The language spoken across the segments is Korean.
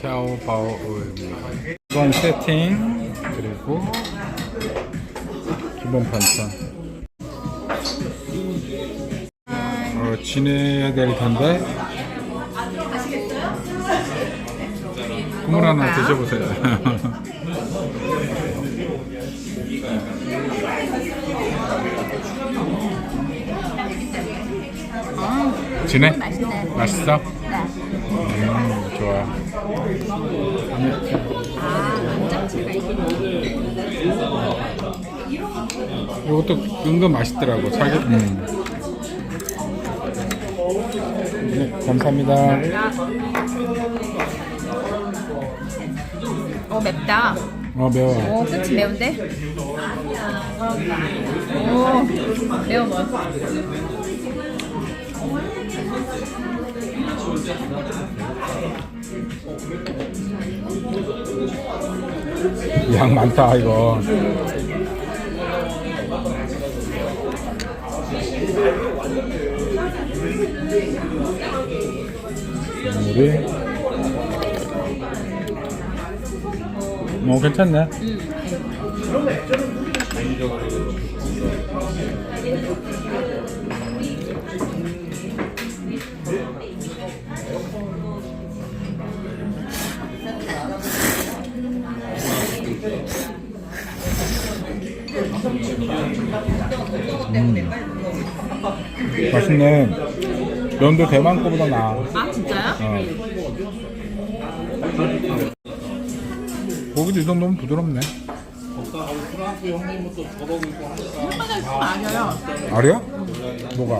샤오바오입니다. 이건 세팅 그리고 기본 반찬. 어, 지내야 될 텐데. 국물 하나 드셔보세요. 지내? 맛있네. 맛있어? 좋아. 아, 이것도 은근 맛있더라고. 자기. 음. 네, 감사합니다. 어 맵다. 어 매워. 오 끝이 매운데? 오 매워 뭐. 양 많다 이거. 우리 뭐 괜찮네. 맛있네. 면도 대만 거보다 나아. 아 진짜요? 어. 고기도 이 정도면 부드럽네. 아려요. 알이야? 뭐가?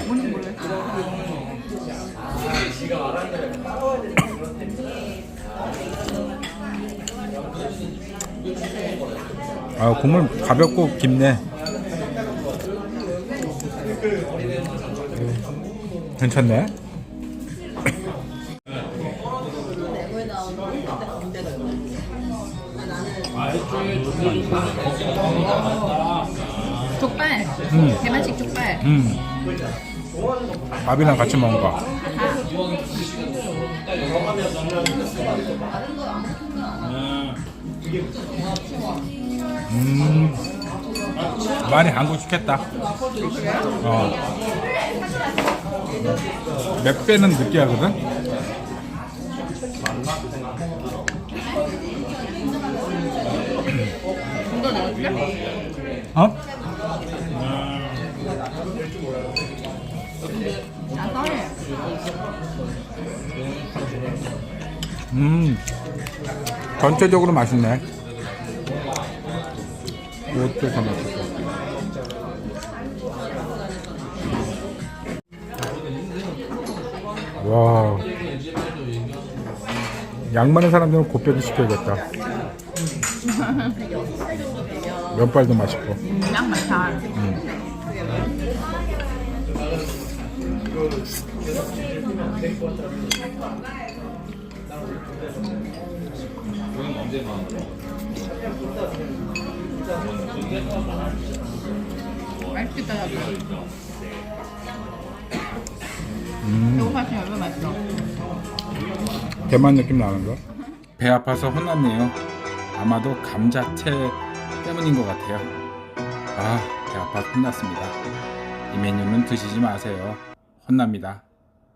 아 국물 가볍고 깊네. 괜찮네. 족발. 음. 대만식 족발. 음. 밥이랑 같이 먹는 거. 음. 많이 한국식했다. 어. 몇 배는 느끼하거든. 어? 음. 전체적으로 맛있네. 이것도 더 맛있어. 와. 양 많은 사람들은 곱빼기 시켜야겠다. 면발도 맛있고. 양 많다. 얼마나 맛있어. 대만 느낌 나는 거? 배 아파서 혼났네요. 아마도 감자채 때문인 것 같아요. 아, 배 아파 혼났습니다. 이 메뉴는 드시지 마세요. 혼납니다.